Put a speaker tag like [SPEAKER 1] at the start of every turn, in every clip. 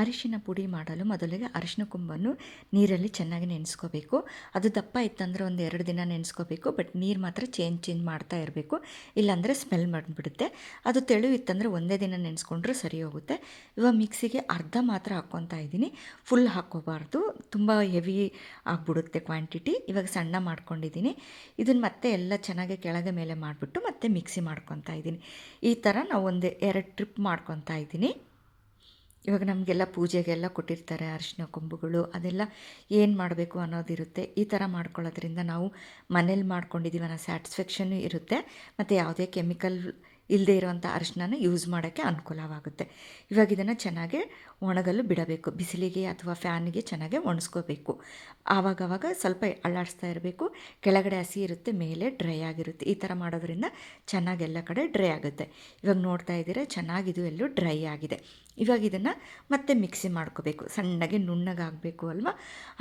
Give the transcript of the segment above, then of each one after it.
[SPEAKER 1] ಅರಿಶಿನ ಪುಡಿ ಮಾಡಲು ಮೊದಲಿಗೆ ಅರಿಶಿನ ಕೊಂಬನ್ನು ನೀರಲ್ಲಿ ಚೆನ್ನಾಗಿ ನೆನೆಸ್ಕೋಬೇಕು. ಅದು ದಪ್ಪ ಇತ್ತಂದರೆ ಒಂದು ಎರಡು ದಿನ ನೆನೆಸ್ಕೋಬೇಕು, ಬಟ್ ನೀರು ಮಾತ್ರ ಚೇಂಜ್ ಚೇಂಜ್ ಮಾಡ್ತಾ ಇರಬೇಕು. ಇಲ್ಲಾಂದರೆ ಸ್ಮೆಲ್ ಮಾಡಿಬಿಡುತ್ತೆ ಅದು ತೆಳು ಇತ್ತಂದರೆ ಒಂದೇ ದಿನ ನೆನೆಸ್ಕೊಂಡ್ರೆ ಸರಿ ಹೋಗುತ್ತೆ. ಇವಾಗ ಮಿಕ್ಸಿಗೆ ಅರ್ಧ ಮಾತ್ರ ಹಾಕ್ಕೊತಾ ಇದ್ದೀನಿ. ಫುಲ್ ಹಾಕ್ಕೋಬಾರ್ದು. ತುಂಬ ಹೆವಿ ಆಗಿಬಿಡುತ್ತೆ ಕ್ವಾಂಟಿಟಿ. ಇವಾಗ ಸಣ್ಣ ಮಾಡ್ಕೊಂಡಿದ್ದೀನಿ. ಇದನ್ನು ಮತ್ತೆ ಎಲ್ಲ ಚೆನ್ನಾಗಿ ಕೆಳಗೆ ಮೇಲೆ ಮಾಡಿಬಿಟ್ಟು ಮತ್ತೆ ಮಿಕ್ಸಿ ಮಾಡ್ಕೊತಾ ಇದ್ದೀನಿ. ಈ ಥರ ನಾವು ಒಂದು ಎರಡು ಟ್ರಿಪ್ ಮಾಡ್ಕೊತಾ ಇದ್ದೀನಿ. ಇವಾಗ ನಮಗೆಲ್ಲ ಪೂಜೆಗೆಲ್ಲ ಕೊಟ್ಟಿರ್ತಾರೆ ಅರಿಶಿನ ಕೊಂಬುಗಳು, ಅದೆಲ್ಲ ಏನು ಮಾಡಬೇಕು ಅನ್ನೋದಿರುತ್ತೆ. ಈ ಥರ ಮಾಡ್ಕೊಳ್ಳೋದ್ರಿಂದ ನಾವು ಮನೇಲಿ ಮಾಡ್ಕೊಂಡಿದ್ದೀವಿ ಅನ್ನೋ ಸ್ಯಾಟಿಸ್ಫ್ಯಾಕ್ಷನ್ನು ಇರುತ್ತೆ. ಮತ್ತು ಯಾವುದೇ ಕೆಮಿಕಲ್ ಇಲ್ಲದೇ ಇರುವಂಥ ಅರಿಶಿನ ಯೂಸ್ ಮಾಡೋಕ್ಕೆ ಅನುಕೂಲವಾಗುತ್ತೆ. ಇವಾಗ ಇದನ್ನು ಚೆನ್ನಾಗಿ ಒಣಗಲು ಬಿಡಬೇಕು. ಬಿಸಿಲಿಗೆ ಅಥವಾ ಫ್ಯಾನಿಗೆ ಚೆನ್ನಾಗಿ ಒಣಸ್ಕೋಬೇಕು. ಆವಾಗವಾಗ ಸ್ವಲ್ಪ ಅಳ್ಳಾಡಿಸ್ತಾ ಇರಬೇಕು. ಕೆಳಗಡೆ ಹಸಿ ಇರುತ್ತೆ, ಮೇಲೆ ಡ್ರೈ ಆಗಿರುತ್ತೆ. ಈ ಥರ ಮಾಡೋದ್ರಿಂದ ಚೆನ್ನಾಗಿ ಎಲ್ಲ ಕಡೆ ಡ್ರೈ ಆಗುತ್ತೆ. ಇವಾಗ ನೋಡ್ತಾ ಇದ್ದೀರಾ ಚೆನ್ನಾಗಿದು ಎಲ್ಲೂ ಡ್ರೈ ಆಗಿದೆ. ಇವಾಗ ಇದನ್ನು ಮತ್ತೆ ಮಿಕ್ಸಿ ಮಾಡ್ಕೋಬೇಕು. ಸಣ್ಣಗೆ ನುಣ್ಣಗಾಗಬೇಕು ಅಲ್ವಾ?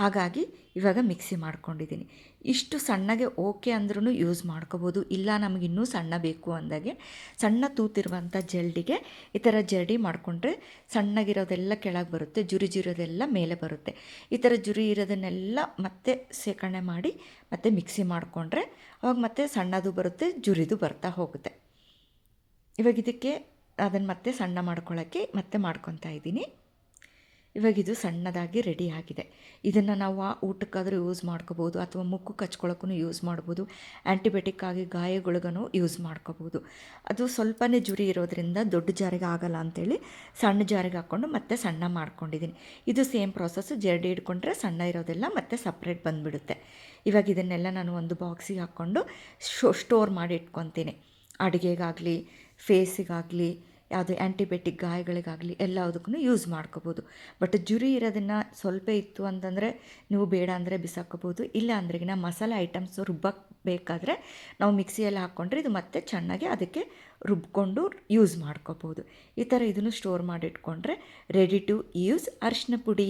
[SPEAKER 1] ಹಾಗಾಗಿ ಇವಾಗ ಮಿಕ್ಸಿ ಮಾಡ್ಕೊಂಡಿದ್ದೀನಿ. ಇಷ್ಟು ಸಣ್ಣಗೆ ಓಕೆ ಅಂದ್ರೂ ಯೂಸ್ ಮಾಡ್ಕೋಬೋದು. ಇಲ್ಲ, ನಮಗೆ ಇನ್ನೂ ಸಣ್ಣ ಬೇಕು ಅಂದಾಗೆ. ಸಣ್ಣ ತೂತಿರುವಂಥ ಜಲ್ಡಿಗೆ ಈ ಥರ ಜರಡಿ ಮಾಡಿಕೊಂಡ್ರೆ ಸಣ್ಣಗಿರೋದೆಲ್ಲ ಕೆಳಗೆ ಬರುತ್ತೆ, ಜುರಿ ಜುರಿಯೋದೆಲ್ಲ ಮೇಲೆ ಬರುತ್ತೆ. ಈ ಥರ ಜುರಿ ಇರೋದನ್ನೆಲ್ಲ ಮತ್ತೆ ಶೇಖರಣೆ ಮಾಡಿ ಮತ್ತೆ ಮಿಕ್ಸಿ ಮಾಡಿಕೊಂಡ್ರೆ ಅವಾಗ ಮತ್ತೆ ಸಣ್ಣದು ಬರುತ್ತೆ, ಜುರಿದು ಬರ್ತಾ ಹೋಗುತ್ತೆ. ಇವಾಗ ಇದಕ್ಕೆ ಅದನ್ನು ಮತ್ತೆ ಸಣ್ಣ ಮಾಡ್ಕೊಳ್ಳೋಕ್ಕೆ ಮತ್ತೆ ಮಾಡ್ಕೊತಾ ಇದ್ದೀನಿ. ಇವಾಗ ಇದು ಸಣ್ಣದಾಗಿ ರೆಡಿ ಆಗಿದೆ. ಇದನ್ನು ನಾವು ಆ ಊಟಕ್ಕಾದರೂ ಯೂಸ್ ಮಾಡ್ಕೋಬೋದು, ಅಥವಾ ಮುಕ್ಕು ಕಚ್ಕೊಳ್ಳೋಕ್ಕೂ ಯೂಸ್ ಮಾಡ್ಬೋದು ಆ್ಯಂಟಿಬಯೋಟಿಕ್ ಆಗಿ ಗಾಯಗಳಿಗೂ ಯೂಸ್ ಮಾಡ್ಕೋಬೋದು. ಅದು ಸ್ವಲ್ಪನೇ ಜುರಿ ಇರೋದ್ರಿಂದ ದೊಡ್ಡ ಜಾರಿಗೆ ಆಗಲ್ಲ ಅಂತೇಳಿ ಸಣ್ಣ ಜಾರಿಗೆ ಹಾಕ್ಕೊಂಡು ಮತ್ತೆ ಸಣ್ಣ ಮಾಡ್ಕೊಂಡಿದ್ದೀನಿ. ಇದು ಸೇಮ್ ಪ್ರಾಸೆಸ್ಸು ಜರಡಿ ಇಟ್ಕೊಂಡ್ರೆ ಸಣ್ಣ ಇರೋದೆಲ್ಲ ಮತ್ತೆ ಸಪ್ರೇಟ್ ಬಂದುಬಿಡುತ್ತೆ. ಇವಾಗ ಇದನ್ನೆಲ್ಲ ನಾನು ಒಂದು ಬಾಕ್ಸಿಗೆ ಹಾಕ್ಕೊಂಡು ಸ್ಟೋರ್ ಮಾಡಿ ಇಟ್ಕೊತೀನಿ. ಅಡುಗೆಗಾಗಲಿ ಫೇಸಿಗಾಗಲಿ, ಯಾವುದೇ ಆ್ಯಂಟಿಬಯೋಟಿಕ್ ಗಾಯಗಳಿಗಾಗಲಿ ಎಲ್ಲದಕ್ಕೂ ಯೂಸ್ ಮಾಡ್ಕೋಬೋದು. ಬಟ್ ಜುರಿ ಇರೋದನ್ನು ಸ್ವಲ್ಪ ಇತ್ತು ಅಂತಂದರೆ ನೀವು ಬೇಡ ಅಂದರೆ ಬಿಸಾಕೋಬೋದು ಇಲ್ಲ ಅಂದ್ರೆಗಿನ ಮಸಾಲೆ ಐಟಮ್ಸ್ ರುಬ್ಬಕ್ಕೆ ನಾವು ಮಿಕ್ಸಿಯಲ್ಲಿ ಹಾಕ್ಕೊಂಡ್ರೆ ಇದು ಮತ್ತೆ ಚೆನ್ನಾಗಿ ಅದಕ್ಕೆ ರುಬ್ಕೊಂಡು ಯೂಸ್ ಮಾಡ್ಕೋಬೋದು. ಈ ಥರ ಇದನ್ನು ಸ್ಟೋರ್ ಮಾಡಿಟ್ಕೊಂಡ್ರೆ ರೆಡಿ ಟು ಯೂಸ್ ಅರಿಶಿನ ಪುಡಿ.